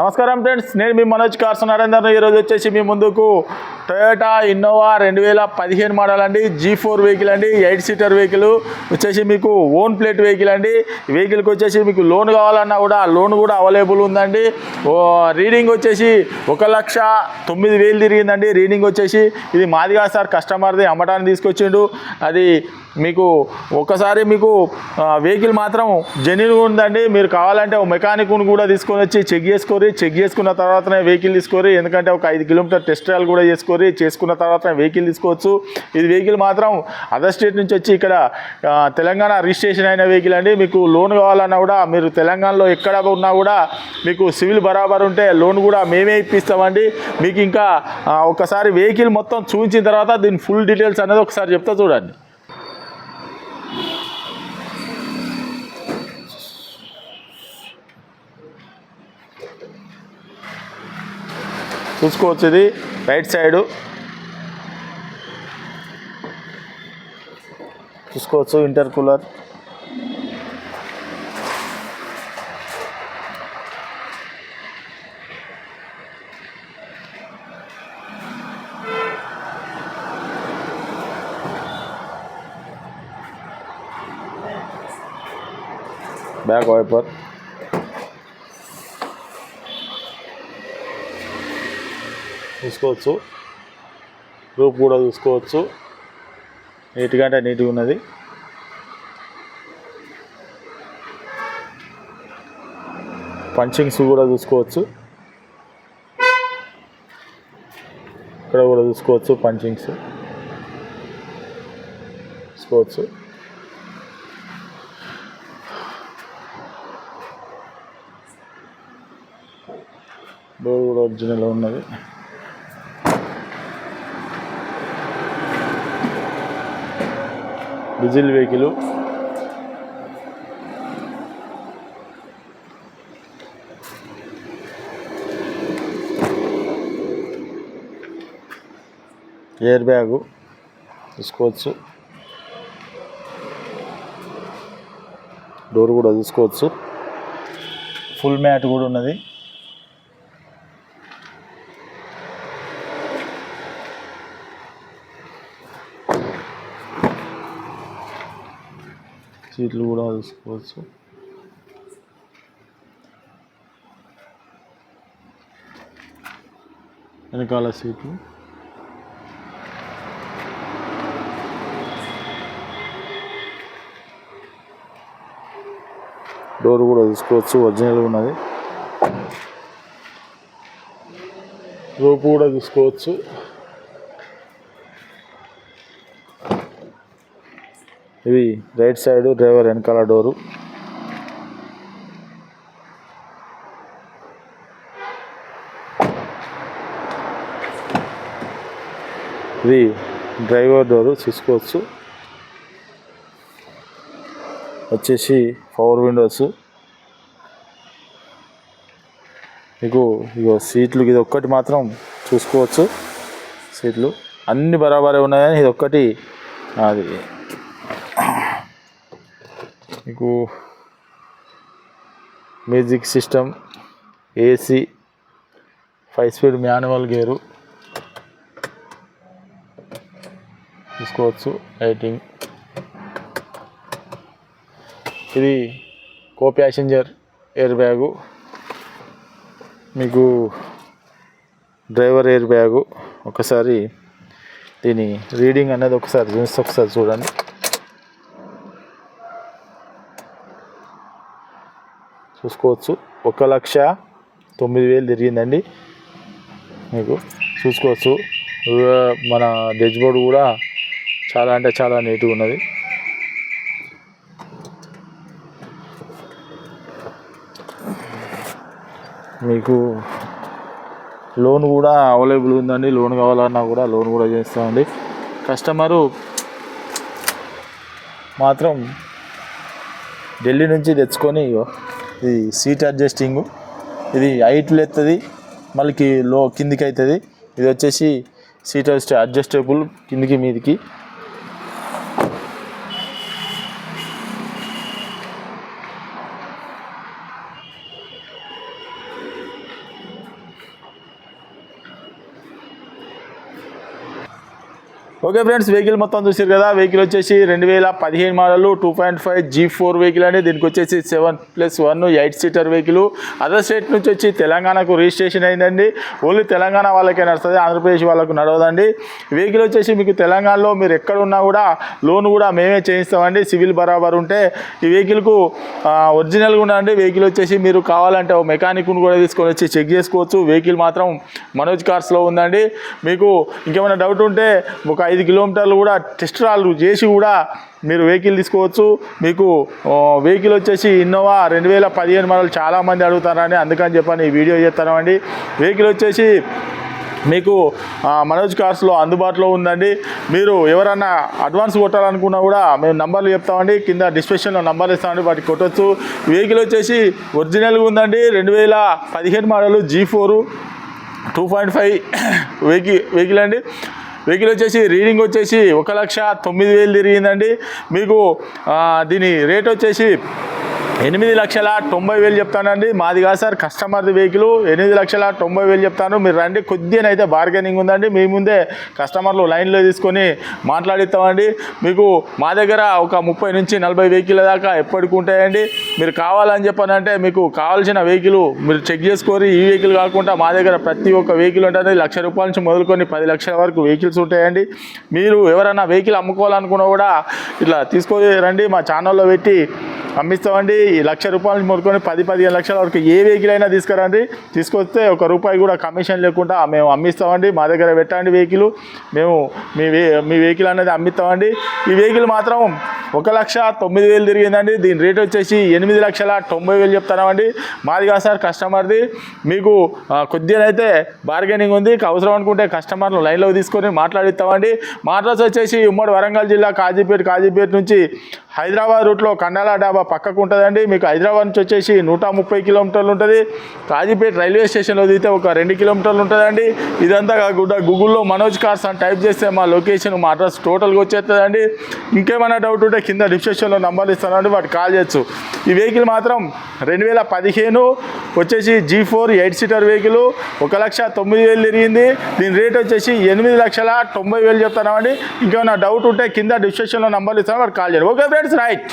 నమస్కారం ఫ్రెండ్స్ నేను మీ మనోజ్ కార్స్ నరేందర్ ఈరోజు వచ్చేసి మీ ముందుకు టొయోటా ఇన్నోవా రెండు వేల పదిహేను మోడల్ అండి. జీ ఫోర్ వెహికల్ అండి. ఎయిట్ సీటర్ వెహికల్ వచ్చేసి మీకు ఓన్ ప్లేట్ వెహికల్ అండి. వెహికల్కి వచ్చేసి మీకు లోన్ కావాలన్నా కూడా లోన్ కూడా అవైలబుల్ ఉందండి. ఓ రీడింగ్ వచ్చేసి ఒక లక్ష తొమ్మిది వేలు తిరిగిందండి. రీడింగ్ వచ్చేసి ఇది మాదిగా సార్ కస్టమర్ది అమ్మటానికి తీసుకొచ్చిండు. అది మీకు ఒకసారి మీకు వెహికల్ మాత్రం జెన్యున్గా ఉందండి. మీరు కావాలంటే ఒక మెకానిక్ను కూడా తీసుకొని వచ్చి చెక్ చేసుకోరి చెక్ చేసుకున్న తర్వాతనే వెహికల్ తీసుకోరి ఎందుకంటే ఒక ఐదు కిలోమీటర్ టెస్ట్ ట్రయల్ కూడా చేసుకోరి చేసుకున్న తర్వాత వెహికల్ తీసుకోవచ్చు. ఇది వెహికల్ మాత్రం అదర్ స్టేట్ నుంచి వచ్చి ఇక్కడ తెలంగాణ రిజిస్ట్రేషన్ అయిన వెహికల్ అండి. మీకు లోన్ కావాలన్నా కూడా మీరు తెలంగాణలో ఎక్కడ ఉన్నా కూడా మీకు సివిల్ బరాబర్ ఉంటే లోన్ కూడా మేమే ఇప్పిస్తామండి. మీకు ఇంకా ఒకసారి వెహికల్ మొత్తం చూపించిన తర్వాత దీని ఫుల్ డీటెయిల్స్ అనేది ఒకసారి చెప్తా చూడండి. చూసుకోవచ్చు ఇది. రైట్ సైడు చూసుకోవచ్చు ఇంటర్ కూలర్ బ్యాక్ వైపర్ చూసుకోవచ్చు రూప్ కూడా చూసుకోవచ్చు నీట్గా అంటే నీట్గా ఉన్నది. పంచింగ్స్ కూడా చూసుకోవచ్చు ఇక్కడ కూడా చూసుకోవచ్చు పంచింగ్స్. చూసుకోవచ్చు డోర్ కూడా ఒరిజినల్ ఉన్నది. Diesel vehicle. ఎయిర్ బ్యాగు తీసుకోవచ్చు. డోర్ కూడా తీసుకోవచ్చు. ఫుల్ మ్యాట్ కూడా ఉన్నది. సీట్లు కూడా చూసుకోవచ్చు వెనకాల సీట్లు. డోర్ కూడా చూసుకోవచ్చు ఒరిజినల్ ఉన్నది. రూపు కూడా చూసుకోవచ్చు ఇది రైట్ సైడ్ డ్రైవర్ వెనకాల డోరు. ఇది డ్రైవర్ డోరు చూసుకోవచ్చు. వచ్చేసి పవర్ విండోస్. మీకు ఇగో సీట్లు ఇది ఒక్కటి మాత్రం చూసుకోవచ్చు. సీట్లు అన్ని బరాబరే ఉన్నాయని ఇది ఒక్కటి అది మీకు music system AC five speed manual gear తీసుకోవచ్చు లైటింగ్ ఇది కో ప్యాసింజర్ ఎయిర్ బ్యాగు. మీకు డ్రైవర్ ఎయిర్ బ్యాగు. ఒకసారి దీని రీడింగ్ అనేది ఒకసారి చూస్తే ఒకసారి చూడండి. చూసుకోవచ్చు. ఒక లక్ష తొమ్మిది వేలు తిరిగిందండి. మీకు చూసుకోవచ్చు. మన డెజ్ బోర్డ్ కూడా చాలా అంటే చాలా నీట్గా ఉన్నది. మీకు లోన్ కూడా అవైలబుల్ ఉందండి. లోన్ కావాలన్నా కూడా లోన్ కూడా చేస్తామండి. కస్టమరు మాత్రం ఢిల్లీ నుంచి తెచ్చుకొని ఇది సీట్ అడ్జస్టింగ్. ఇది హైట్లు ఎత్తుంది మళ్ళీ లో కిందికి అవుతుంది ఇది వచ్చేసి సీట్ అడ్జస్ట్ అడ్జస్టబుల్ కిందికి మీదికి. ఓకే ఫ్రెండ్స్ వెహికల్ మొత్తం చూసారు కదా. వెహికల్ వచ్చేసి రెండు వేల పదిహేను model two point five G four vehicle అండి. దీనికి వచ్చేసి seven plus one eight seater vehicle other state నుంచి వచ్చి తెలంగాణకు రిజిస్ట్రేషన్ అయిందండి. ఓన్లీ తెలంగాణ వాళ్ళకే నడుస్తుంది ఆంధ్రప్రదేశ్ వాళ్ళకు నడవదండి. వెహికల్ వచ్చేసి మీకు తెలంగాణలో మీరు ఎక్కడ ఉన్నా కూడా లోన్ కూడా మేమే చేయిస్తామండి. సివిల్ బరాబర్ ఉంటే ఈ వెహికల్కు ఒరిజినల్గా ఉండండి వెహికల్ వచ్చేసి మీరు కావాలంటే ఓ మెకానిక్ను కూడా తీసుకొని వచ్చి చెక్ చేసుకోవచ్చు. వెహికల్ మాత్రం మనోజ్ కార్స్లో ఉందండి. మీకు ఇంకేమైనా డౌట్ ఉంటే ఒక ఐదు కిలోమీటర్లు కూడా టెస్ట్ రాళ్ళు చేసి కూడా మీరు వెహికల్ తీసుకోవచ్చు. మీకు వెహికల్ వచ్చేసి ఇన్నోవా రెండు వేల పదిహేను మోడల్ చాలామంది అడుగుతారని అందుకని చెప్పని ఈ వీడియో చేస్తామండి వెహికల్ వచ్చేసి మీకు మనోజ్ కార్స్లో అందుబాటులో ఉందండి. మీరు ఎవరన్నా అడ్వాన్స్ కొట్టాలనుకున్నా కూడా మేము నంబర్లు చెప్తామండి. కింద డిస్క్రిప్షన్లో నంబర్లు ఇస్తామండి. వాటికి కొట్టచ్చు. వెహికల్ వచ్చేసి ఒరిజినల్గా ఉందండి. రెండు వేల పదిహేను మరలు G four two point five vehicle vehicle అండి. వెహికల్ వచ్చేసి రీడింగ్ వచ్చేసి ఒక లక్ష తొమ్మిది వేలు తిరిగిందండి. మీకు దీని రేట్ వచ్చేసి ఎనిమిది లక్షల తొంభై వేలు చెప్తానండి. మాది కాదు సార్ కస్టమర్ది వెహికల్. ఎనిమిది లక్షల తొంభై వేలు చెప్తాను. మీరు రండి కొద్దిగానైతే బార్గెనింగ్ ఉందండి. మీ ముందే కస్టమర్లు లైన్లో తీసుకొని మాట్లాడిస్తామండి. మీకు మా దగ్గర ఒక ముప్పై నుంచి నలభై వెహికల్ దాకా ఎప్పటికి ఉంటాయండి. మీరు కావాలని చెప్పానంటే మీకు కావాల్సిన వెహికల్ మీరు చెక్ చేసుకొని ఈ వెహికల్ కాకుండా మా దగ్గర ప్రతి ఒక్క వెహికల్ ఉంటుంది. లక్ష రూపాయల నుంచి మొదలుకొని పది లక్షల వరకు వెహికల్స్ ఉంటాయండి. మీరు ఎవరైనా వెహికల్ అమ్ముకోవాలనుకున్నా కూడా ఇట్లా తీసుకొని రండి. మా ఛానల్లో పెట్టి అమ్మిస్తామండి. ఈ లక్ష రూపాయలు మొదలుకొని పది పదిహేను లక్షల వరకు ఏ వెహికల్ అయినా తీసుకురండి. తీసుకొస్తే ఒక రూపాయి కూడా కమిషన్ లేకుండా మేము అమ్మిస్తామండి. మా దగ్గర పెట్టండి వెహికల్ మేము మీ మీ వెహికల్ అనేది అమ్మిస్తామండి. ఈ వెహికల్ మాత్రం ఒక లక్ష తొమ్మిది వేలు తిరిగిందండి. దీని రేట్ వచ్చేసి ఎనిమిది లక్షల తొంభై వేలు చెప్తామండి మాది కాదు సార్ కస్టమర్ది మీకు కొద్దిగానైతే కొద్దిగా అయితే బార్గెనింగ్ ఉంది అవసరం అనుకుంటే కస్టమర్లు లైన్లో తీసుకొని మాట్లాడిస్తామండి. మాట్లాడి వచ్చేసి ఉమ్మడి వరంగల్ జిల్లా కాజీపేట కాజీపేట నుంచి హైదరాబాద్ రూట్లో కండాల డాబా పక్కకు ఉంటుందండి. మీకు హైదరాబాద్ నుంచి వచ్చేసి నూట ముప్పై కిలోమీటర్లు ఉంటుంది. కాజీపేట రైల్వే స్టేషన్లో దిగితే ఒక రెండు కిలోమీటర్లు ఉంటుందండి. ఇదంతా కాకుండా గూగుల్లో మనోజ్ కార్స్ అని టైప్ చేస్తే మా లొకేషన్ మా అడ్రస్ టోటల్గా వచ్చేస్తుందండి. ఇంకేమైనా డౌట్ ఉంటే కింద డిస్క్రిప్షన్లో నంబర్లు ఇస్తానండి. వాటికి కాల్ చేయొచ్చు. ఈ వెహికల్ మాత్రం రెండు వేల పదిహేను వచ్చేసి G four eight seater vehicle. ఒక లక్ష తొమ్మిది వేలు తిరిగింది. దీని రేట్ వచ్చేసి ఎనిమిది లక్షల తొంభై వేలు చెప్తానండి ఇంకేమైనా డౌట్ ఉంటే కింద డిస్క్రిప్షన్లో నంబర్లు ఇస్తాను. వాటికి కాల్ చేయండి. Okay friends right.